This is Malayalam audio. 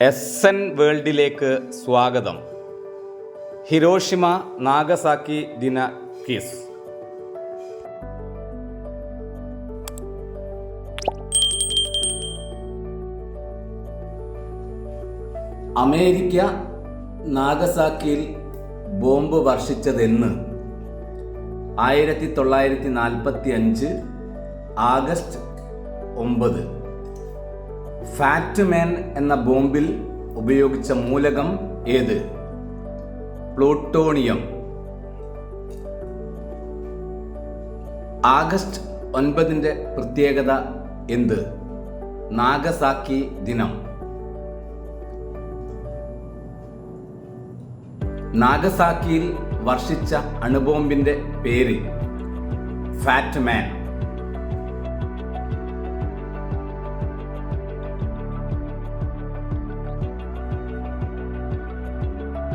എസ് എൻ വേൾഡിലേക്ക് സ്വാഗതം. ഹിരോഷിമ നാഗസാക്കി ദിന കിസ്. അമേരിക്ക നാഗസാക്കിയിൽ ബോംബ് വർഷിച്ചതെന്ന്. ആയിരത്തി തൊള്ളായിരത്തി നാൽപ്പത്തി അഞ്ച് ആഗസ്റ്റ് ഒമ്പത്. ഫാറ്റ് മാൻ എന്ന ബോംബിൽ ഉപയോഗിച്ച മൂലകം ഏത്? പ്ലൂട്ടോണിയം. ആഗസ്റ്റ് ഒൻപതിന്റെ പ്രത്യേകത എന്ത്? നാഗസാക്കി ദിനം. നാഗസാക്കിയിൽ വർഷിച്ച അണുബോംബിന്റെ പേര് ഫാറ്റ് മാൻ.